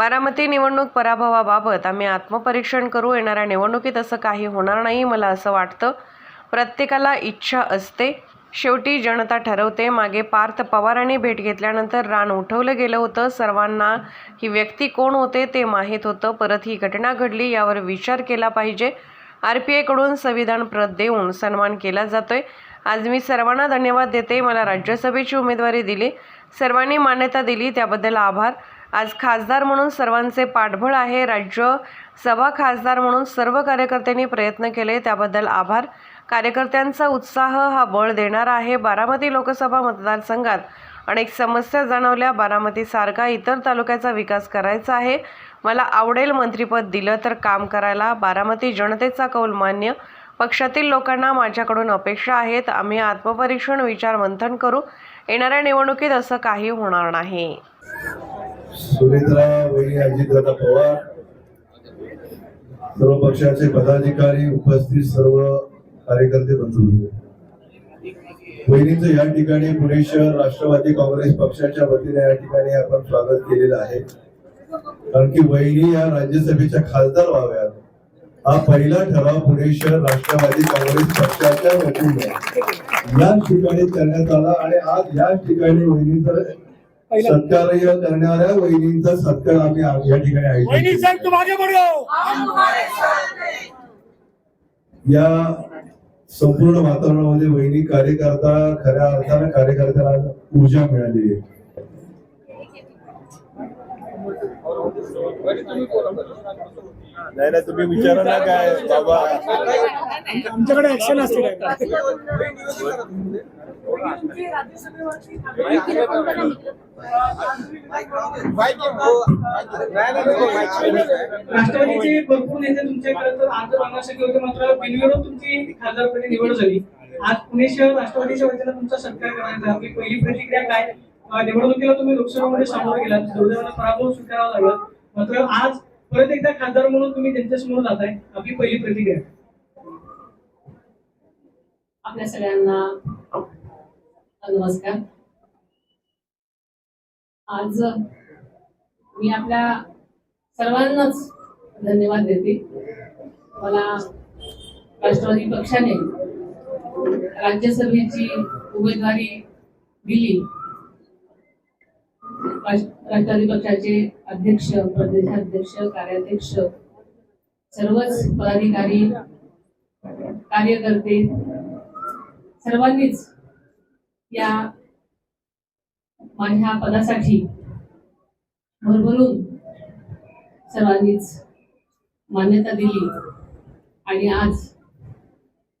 बारामती निवडणूक पराभवाबाबत आम्ही आत्मपरीक्षण करू येणाऱ्या निवडणुकीत असं काही होणार नाही मला असं वाटतं. प्रत्येकाला इच्छा असते. शेवटी जनता ठरवते. मागे पार्थ पवारांनी भेट घेतल्यानंतर रान उठवलं गेलं होतं. सर्वांना ही व्यक्ती कोण होते ते माहीत होतं. परत ही घटना घडली यावर विचार केला पाहिजे. आर पी आयकडून संविधान प्रत देऊन सन्मान केला जातोय. आज मी सर्वांना धन्यवाद देते. मला राज्यसभेची उमेदवारी दिली. सर्वांनी मान्यता दिली. त्याबद्दल आभार. आज खासदार म्हणून सर्वांचे पाठबळ आहे. राज्य सभा खासदार म्हणून सर्व कार्यकर्त्यांनी प्रयत्न केले. त्याबद्दल आभार. कार्यकर्त्यांचा उत्साह हा बळ देणारा आहे. बारामती लोकसभा मतदारसंघात अनेक समस्या जाणवल्या. बारामतीसारखा इतर तालुक्याचा विकास करायचा आहे. मला आवडेल मंत्रिपद दिलं तर काम करायला. बारामती जनतेचा कौल मान्य. पक्षातील लोकांना माझ्याकडून अपेक्षा आहेत. आम्ही आत्मपरीक्षण विचार मंथन करू. येणाऱ्या निवडणुकीत असं काही होणार नाही. सुनेत्रा वैरी अजितदादा पवार सर्व पक्षाचे पदाधिकारी उपस्थित सर्व कार्यकर्ते बंधू. वहिनीचं या ठिकाणी पुणे शहर राष्ट्रवादी काँग्रेस पक्षाच्या वतीने या ठिकाणी आपण स्वागत केलेलं आहे. कारण की वहिनी या राज्यसभेच्या खासदार व्हाव्यात. हा पहिला ठराव पुणे शहर राष्ट्रवादी काँग्रेस पक्षाच्या वतीने याच ठिकाणी करण्यात आला आणि आज याच ठिकाणी वहिनीचं सत्कार्य करणाऱ्या वहिनींचा सत्कार आम्ही या ठिकाणी आहे. या संपूर्ण वातावरणामध्ये वहिनी कार्यकर्ता खऱ्या अर्थाने कार्यकर्त्याला ऊर्जा मिळाली आहे. नाही नाही तुम्ही विचारा ना काय बाबा. आमच्याकडे ऍक्शन असते काय? राष्ट्रवादीचे भरपूर नेते तुमच्याकडे तर अर्ज मागण्यासाठी होते. मात्र बिनविरोध तुमची खासदारपदी निवड झाली. आज पुणे शहर राष्ट्रवादीच्या वतीनं तुमचा सत्कार करायचा आपली पहिली प्रतिक्रिया काय? निवडणुकीला तुम्ही लोकसभेमध्ये सामोर गेलात. दुर्दैवाने पराभव स्वीकारावा लागला. मात्र आज परत एकदा खासदार म्हणून तुम्ही त्यांच्यासमोर जाताय. आपली पहिली प्रतिक्रिया आपल्या सगळ्यांना नमस्कार. आज मी आपल्या सर्वांनाच धन्यवाद देते. मला राष्ट्रवादी पक्षाने राज्यसभेची उमेदवारी दिली. राष्ट्रवादी पक्षाचे अध्यक्ष प्रदेशाध्यक्ष कार्याध्यक्ष सर्वच पदाधिकारी कार्यकर्ते सर्वांनीच या माझ्या पदासाठी भरभरून सर्वांनीच मान्यता दिली. आणि आज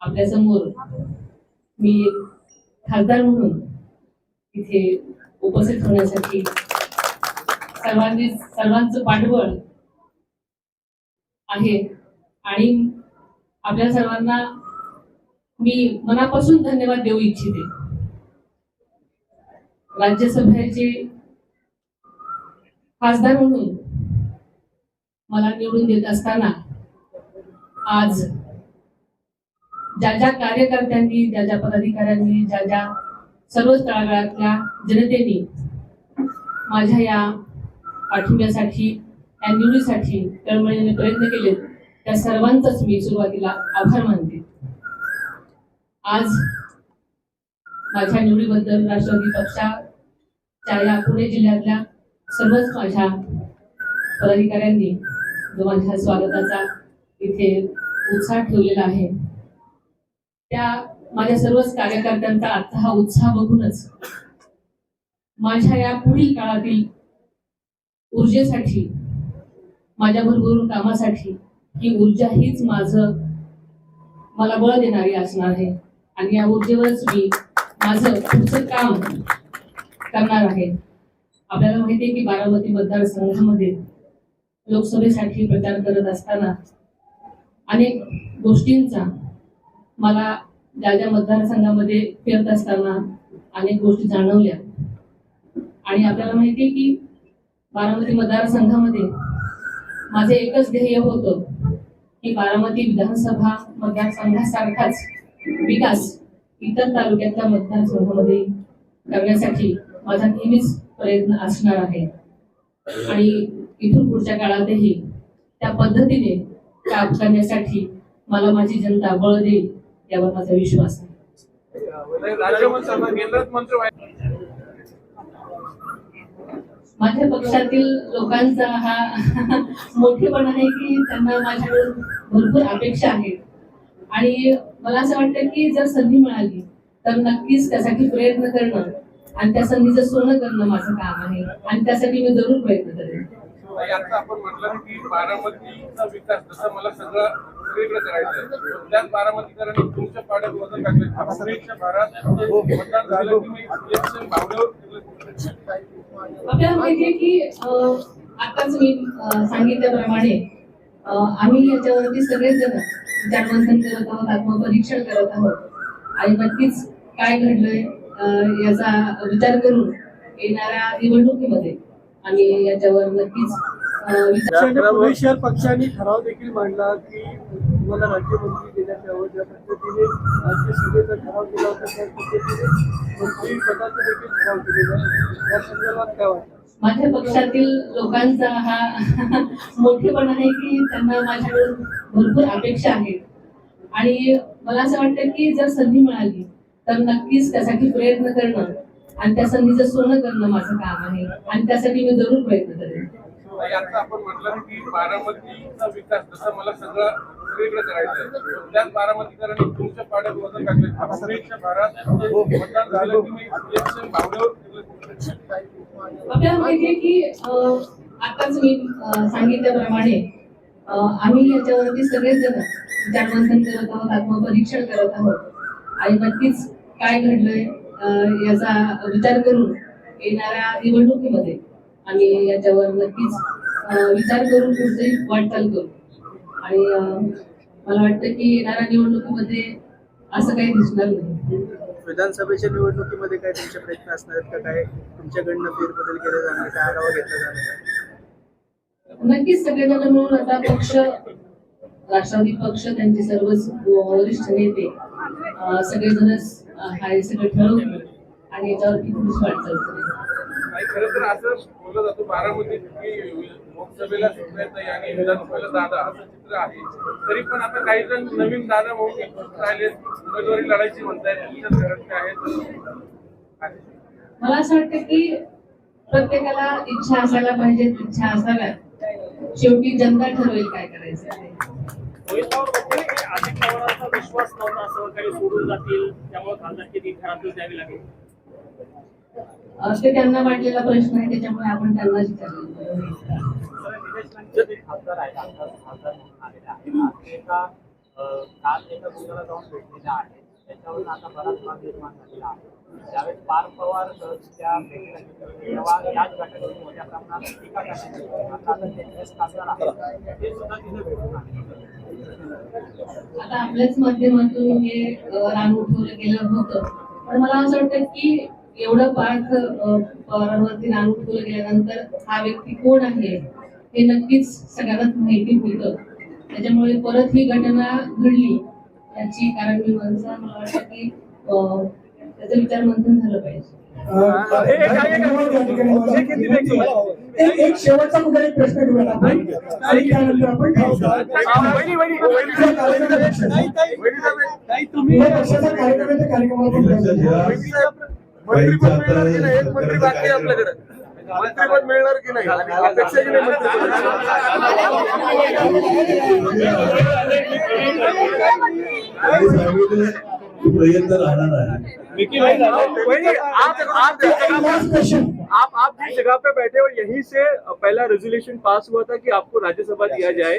आपल्यासमोर मी एक खासदार म्हणून इथे उपस्थित होण्यासाठी सर्वांनीच सर्वांचं पाठबळ आहे. आणि आपल्या सर्वांना मी मनापासून धन्यवाद देऊ इच्छिते. राज्यसभेचे खासदार म्हणून मला निवडून देत असताना आज ज्या ज्या कार्यकर्त्यांनी ज्या ज्या पदाधिकाऱ्यांनी ज्या ज्या सर्वच तळागाळातल्या जनतेने माझ्या या पाठिंब्यासाठी या निवडीसाठी तळमळीने प्रयत्न केले त्या सर्वांचाच मी सुरुवातीला आभार मानते. आज माझ्या निवडीबद्दल राष्ट्रवादी पक्षा या पुणे जिल्ह्यातल्या सर्वच माझ्या पदाधिकाऱ्यांनी जो माझ्या स्वागताचा इथे उत्साह ठेवलेला आहे त्या माझ्या सर्वच कार्यकर्त्यांचा आता हा उत्साह बघूनच माझ्या या पुढील काळातील ऊर्जेसाठी माझ्या भरभरून कामासाठी ही ऊर्जा हीच माझं मला बळ देणारी असणार आहे. आणि या ऊर्जेवरच मी माझं पुढचं काम करणार आहे आपल्याला माहिती आहे की बारामती मतदारसंघामध्ये लोकसभेसाठी प्रचार करत असताना अनेक गोष्टींचा मला ज्या ज्या मतदारसंघामध्ये फिरत असताना अनेक गोष्टी जाणवल्या. आणि आपल्याला माहिती आहे की बारामती मतदारसंघामध्ये माझे एकच ध्येय होतं की बारामती विधानसभा मतदारसंघासारखाच विकास इतर तालुक्यातल्या मतदारसंघामध्ये करण्यासाठी माझा नेहमीच प्रयत्न असणार आहे. आणि इथून पुढच्या काळातही त्या पद्धतीने काम करण्यासाठी मला माझी जनता बळ देईल यावर माझा विश्वास आहे माझ्या पक्षातील लोकांचा हा मोठेपणा आहे की त्यांना माझ्याकडून भरपूर अपेक्षा आहेत आणि मला असं वाटतं की जर संधी मिळाली तर नक्कीच त्यासाठी प्रयत्न करणं आणि त्या संधीचं सोनं करणं माझं काम आहे. आणि त्यासाठी मी जरूर प्रयत्न करेन. आता आपण म्हटलं की बारामतीचा विकास जसं मला सगळं सगळीकडे करायचं आहे त्याच बारामतीकरांनी तुमच्या पाड्यात वजन टाकले काँग्रेसच्या भारात मतदान झालं की मी इलेक्शन भावनेवर केलं. आपल्याला माहितीये की आताच मी सांगितल्याप्रमाणे आम्ही याच्यावरती सगळेच जण विचारमंथन करत आहोत आत्मपरीक्षण करत आहोत. आणि नक्कीच काय घडलंय याचा विचार करून येणाऱ्या निवडणुकीमध्ये आम्ही याच्यावर नक्कीच पक्षाने ठराव देखील मांडला की तुम्हाला राज्यमंत्री देण्यात यावं ज्या पद्धतीने राज्यसभेचा ठराव केला होता त्या पद्धतीने मंत्री पदाचा देखील ठराव केलेला आहे. या संदर्भात काय वाटतं? माझ्या पक्षातील लोकांचा हा मोठेपणा आहे की त्यांना माझ्याकडून भरपूर अपेक्षा आहेत. आणि मला असं वाटतं की जर संधी मिळाली तर नक्कीच त्यासाठी प्रयत्न करणं आणि त्या संधीचं सोनं करणं माझं काम आहे. आणि त्यासाठी मी जरूर प्रयत्न करेन. आता आपण म्हटलं की बारामतीचा विकास जसं मला सगळं सगळीकडे करायचं त्याच बारामतीकरांनी तुमच्या पाड्यात वजन टाकले भारात मतदान झालं की इलेक्शन. आपल्याला माहितीये की आताच मी सांगितल्याप्रमाणे आम्ही याच्यावरती सगळेच जण विचारमंथन करत आहोत आत्मपरीक्षण करत आहोत. आणि नक्कीच काय घडलंय? याचा विचार करून येणाऱ्या निवडणुकीमध्ये आम्ही याच्यावर नक्कीच विचार करून पुढची वाटचाल करू. आणि मला वाटतं की येणाऱ्या निवडणुकीमध्ये असं काही दिसणार नाही. विधानसभेच्या निवडणुकीमध्ये काय तुमचे प्रयत्न असणार आहेत का? काय तुमच्याकडनं फेरबदल केले जाणार काय आढावा घेतला जाणार? नक्कीच सगळेजण मिळून आता पक्ष राष्ट्रवादी पक्ष त्यांचे सर्वच वरिष्ठ नेते अं, हा सगळं ठरवून आणि याच्यावरती खरं तर असं बोललं जातं बारामतीत की लोकसभेला आणि विधानसभेला दादा असं चित्र आहे. तरी पण आता काही जण नवीन दादा म्हणून इच्छुक राहिले उमेदवारी लढायची म्हणतायत घरातले आहेत. मला असं वाटतं की प्रत्येकाला इच्छा असायला पाहिजे इच्छा असाव्यात. शेवटी जनता ठरवेल काय करायचं. अजित पवारांचा विश्वास नव्हता असं सोडून जातील त्यामुळे खासदारकी ती घरातच द्यावी लागेल. ते त्यांना वाटलेला प्रश्न आहे त्याच्यामुळे आपण त्यांनाच विचारलं. खासदार आहेत आमदार खासदार म्हणून आलेले आहेत एका अं, काल एका मुलाला जाऊन भेटलेल्या आहेत. त्याच्यावरून आता बराच भाग निर्माण झालेला आहे. त्यावेळेस पार पवार त्या भेटीला तेव्हा याच मोठ्या प्रमाणात टीका करण्यात आता आता खासदार आहेत ते सुद्धा तिथे भेटून आले. आता आपल्याच माध्यमातून हे रान उठवलं गेलं होतं. पण मला असं वाटतं की एवढं पार्थ पवारांवरती रान उठवलं गेल्यानंतर हा व्यक्ती कोण आहे हे नक्कीच सगळ्यांनाच माहिती होतं. त्याच्यामुळे परत ही घटना घडली. याची कारण मी म्हणसा मला वाटतं की अ, त्याचं विचार मंथन झालं पाहिजे. एक एक शेवटचा कुठला एक प्रश्न घेऊया आपण. आणि त्यानंतर आपण तुम्ही पक्षाचा कार्यक्रम आहे त्या कार्यक्रमाला मंत्री बाकी आपल्याकडे. मंत्रीपद मिळणार की नाही? अपेक्षा की नाही लास्ट क्वेश्चन आप आप जिस जगह पे बैठे हो, यहीं से पहला रेजोल्यूशन पास हुआ था कि आपको राज्यसभा दिया जाए।